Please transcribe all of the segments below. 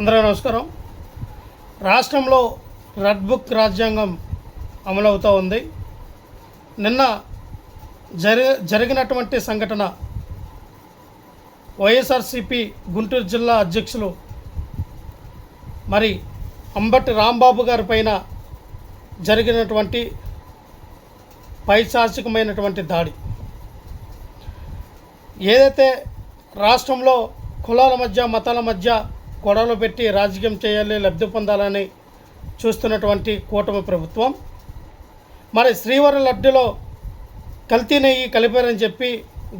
అందరూ నమస్కారం. రాష్ట్రంలో రెడ్ బుక్ రాజ్యాంగం అమలవుతూ ఉంది. నిన్న జరి జరిగినటువంటి సంఘటన వైఎస్ఆర్సిపి గుంటూరు జిల్లా అధ్యక్షులు మరి అంబటి రాంబాబు గారి పైన జరిగినటువంటి పైశాచికమైనటువంటి దాడి. ఏదైతే రాష్ట్రంలో కులాల మధ్య మతాల మధ్య గొడవలు పెట్టి రాజకీయం చేయాలి లబ్ధి పొందాలని చూస్తున్నటువంటి కూటమి ప్రభుత్వం. మరి శ్రీవర లడ్డులో కల్తీ నెయ్యి కలిపారని చెప్పి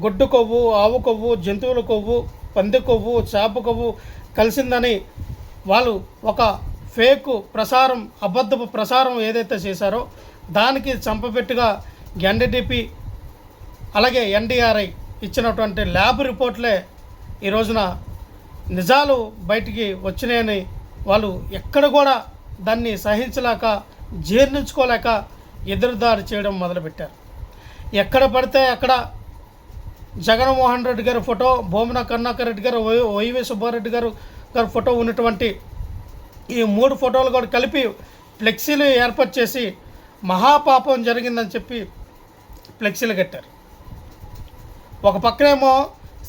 గొడ్డు కొవ్వు ఆవు కొవ్వు జంతువుల కొవ్వు పంది కొవ్వు చేప కొవ్వు కలిసిందని వాళ్ళు ఒక ఫేక్ ప్రసారం అబద్ధపు ప్రసారం ఏదైతే చేశారో దానికి చంపపెట్టుగా ఎన్డీడీపీ అలాగే ఎన్డీఆర్ఐ ఇచ్చినటువంటి ల్యాబ్ రిపోర్ట్లే ఈ రోజున నిజాలు బయటికి వచ్చినాయని వాళ్ళు ఎక్కడ కూడా దాన్ని సహించలేక జీర్ణించుకోలేక ఎదురుదాడి చేయడం మొదలుపెట్టారు. ఎక్కడ పడితే అక్కడ జగన్మోహన్ రెడ్డి గారి ఫోటో భూమన కర్ణాకర్ రెడ్డి గారు వై వైవి సుబ్బారెడ్డి గారు గారి ఫోటో ఉన్నటువంటి ఈ మూడు ఫోటోలు కూడా కలిపి ఫ్లెక్సీలు ఏర్పాటు చేసి మహాపాపం జరిగిందని చెప్పి ఫ్లెక్సీలు కట్టారు. ఒక పక్కనేమో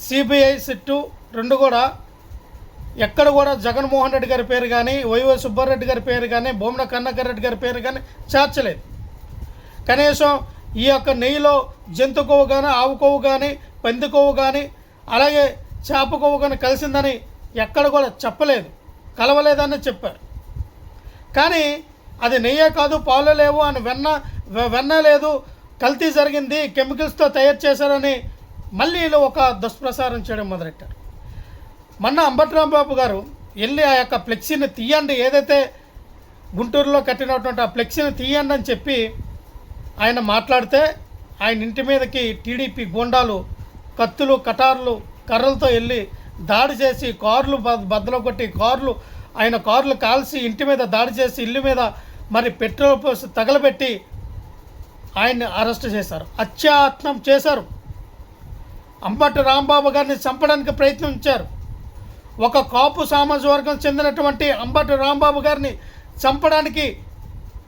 సిబిఐ సిట్టు రెండు కూడా ఎక్కడ కూడా జగన్మోహన్ రెడ్డి గారి పేరు కానీ వైవై సుబ్బారెడ్డి గారి పేరు కానీ భూమన కన్నకర్ రెడ్డి గారి పేరు కానీ చేర్చలేదు. కనీసం ఈ యొక్క నెయ్యిలో జంతు కొవ్వు కానీ ఆవు కొవ్వు కానీ పంది కొవ్వు కానీ అలాగే చేప కొవ్వు కానీ కలిసిందని ఎక్కడ కూడా చెప్పలేదు. కలవలేదని చెప్పారు. కానీ అది నెయ్యే కాదు పాలు లేవు అని వెన్న వె- వెన్న లేదు. కల్తీ జరిగింది కెమికల్స్తో తయారు చేశారని మళ్ళీ ఒక దుష్ప్రసారం చేయడం మొదలెట్టారు. మొన్న అంబట్రాంబాబు గారు వెళ్ళి ఆ యొక్క ఫ్లెక్సీని తీయండి. ఏదైతే గుంటూరులో కట్టినటువంటి ఆ ఫ్లెక్సీని తీయండి అని చెప్పి ఆయన మాట్లాడితే ఆయన ఇంటి మీదకి టీడీపీ గూండాలు కత్తులు కటార్లు కర్రలతో వెళ్ళి దాడి చేసి కార్లు బద్దలు కొట్టి కార్లు ఆయన కార్లు కాల్చి ఇంటి మీద దాడి చేసి ఇల్లు మీద మరి పెట్రోల్ పోసి తగలబెట్టి ఆయన్ని అరెస్ట్ చేశారు. హత్యాయత్నం చేశారు. అంబటి రాంబాబు గారిని చంపడానికి ప్రయత్నించారు. ఒక కాపు సామాజిక వర్గం చెందినటువంటి అంబటి రాంబాబు గారిని చంపడానికి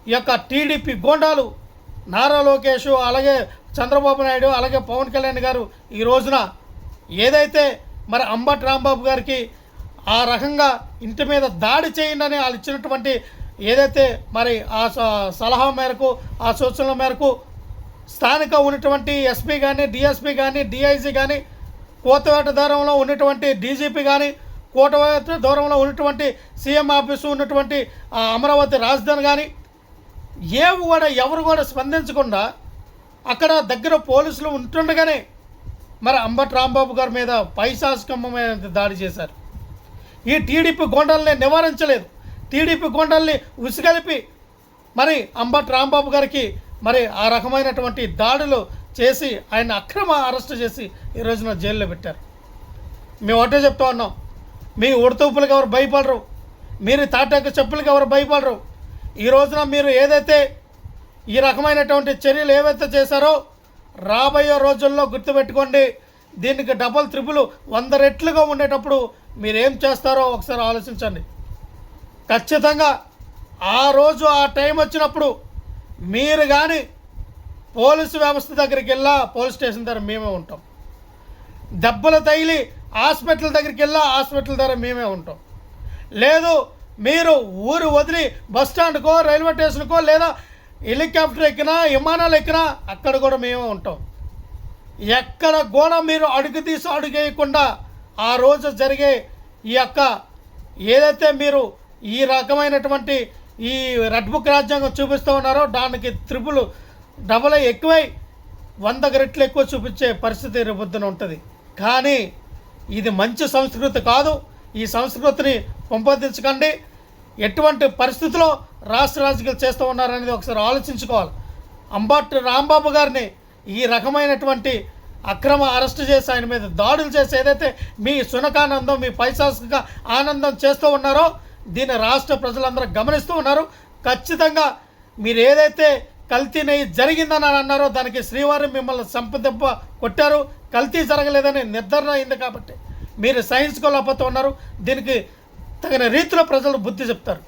ఈ యొక్క టీడీపీ గోండాలు నారా లోకేష్ అలాగే చంద్రబాబు నాయుడు అలాగే పవన్ కళ్యాణ్ గారు ఈ రోజున ఏదైతే మరి అంబటి రాంబాబు గారికి ఆ రకంగా ఇంటి మీద దాడి చేయండి అని వాళ్ళు ఇచ్చినటువంటి ఏదైతే మరి ఆ స- సలహా మేరకు ఆ సూచనల మేరకు స్థానిక ఉన్నటువంటి ఎస్పీ కానీ డిఎస్పీ కానీ డిఐజీ కానీ కోతవేట దారంలో ఉన్నటువంటి డీజీపీ కానీ కూటమి దూరంలో ఉన్నటువంటి సీఎం ఆఫీసు ఉన్నటువంటి ఆ అమరావతి రాజధాని కానీ ఏవి కూడా ఎవరు కూడా స్పందించకుండా అక్కడ దగ్గర పోలీసులు ఉంటుండగానే మరి అంబటి రాంబాబు గారి మీద పైశాసికమైన దాడి చేశారు. ఈ టీడీపీ గోండాలని నివారించలేదు. టీడీపీ గోండాల్ని ఉసిగలిపి మరి అంబటి రాంబాబు గారికి మరి ఆ రకమైనటువంటి దాడులు చేసి ఆయన అక్రమ అరెస్ట్ చేసి ఈ రోజున జైల్లో పెట్టారు. మేము ఒకటే చెప్తా ఉన్నాం. మీ ఉడతూపులకు ఎవరు భయపడరు. మీరు తాటాకు చెప్పులకు ఎవరు భయపడరు. ఈ రోజున మీరు ఏదైతే ఈ రకమైనటువంటి చర్యలు ఏవైతే చేశారో రాబోయే రోజుల్లో గుర్తుపెట్టుకోండి దీనికి డబల్ త్రిపుల్ వంద రెట్లుగా ఉండేటప్పుడు మీరేం చేస్తారో ఒకసారి ఆలోచించండి. ఖచ్చితంగా ఆ రోజు ఆ టైం వచ్చినప్పుడు మీరు కానీ పోలీసు వ్యవస్థ దగ్గరికి వెళ్ళా పోలీస్ స్టేషన్ దగ్గర మేమే ఉంటాం. దెబ్బలు తగిలి హాస్పిటల్ దగ్గరికి వెళ్ళా హాస్పిటల్ దగ్గర మేమే ఉంటాం. లేదు మీరు ఊరు వదిలి బస్ స్టాండ్కో రైల్వే స్టేషన్కో లేదా హెలికాప్టర్ ఎక్కినా విమానాలు ఎక్కినా అక్కడ కూడా మేమే ఉంటాం. ఎక్కడ కూడా మీరు అడుగు తీసి అడుగేయకుండా ఆ రోజు జరిగే ఈ యొక్క ఏదైతే మీరు ఈ రకమైనటువంటి ఈ రెడ్ బుక్ రాజ్యాంగం చూపిస్తూ ఉన్నారో దానికి త్రిపుల్ డబల్ ఎక్కువై వంద రెట్లు ఎక్కువ చూపించే పరిస్థితి రేపొద్దున ఉంటుంది. కానీ ఇది మంచి సంస్కృతి కాదు. ఈ సంస్కృతిని పెంపొందించకండి. ఎటువంటి పరిస్థితిలో రాష్ట్ర రాజకీయాలు చేస్తూ ఉన్నారనేది ఒకసారి ఆలోచించుకోవాలి. అంబట్ రాంబాబు గారిని ఈ రకమైనటువంటి అక్రమ అరెస్ట్ చేసి ఆయన మీద దాడులు చేసి ఏదైతే మీ సునకానందం మీ పైశాసిక ఆనందం చేస్తూ ఉన్నారో దీన్ని రాష్ట్ర ప్రజలందరూ గమనిస్తూ ఉన్నారు. ఖచ్చితంగా మీరు ఏదైతే కల్తీని జరిగిందని అని దానికి శ్రీవారి మిమ్మల్ని సంపదెబ్బ కొట్టారు. కల్తీ జరగలేదని నిర్ధారణ అయింది కాబట్టి మీరు సహించుకోలేకపోతూ ఉన్నారు. దీనికి తగిన రీతిలో ప్రజలు బుద్ధి చెప్తారు.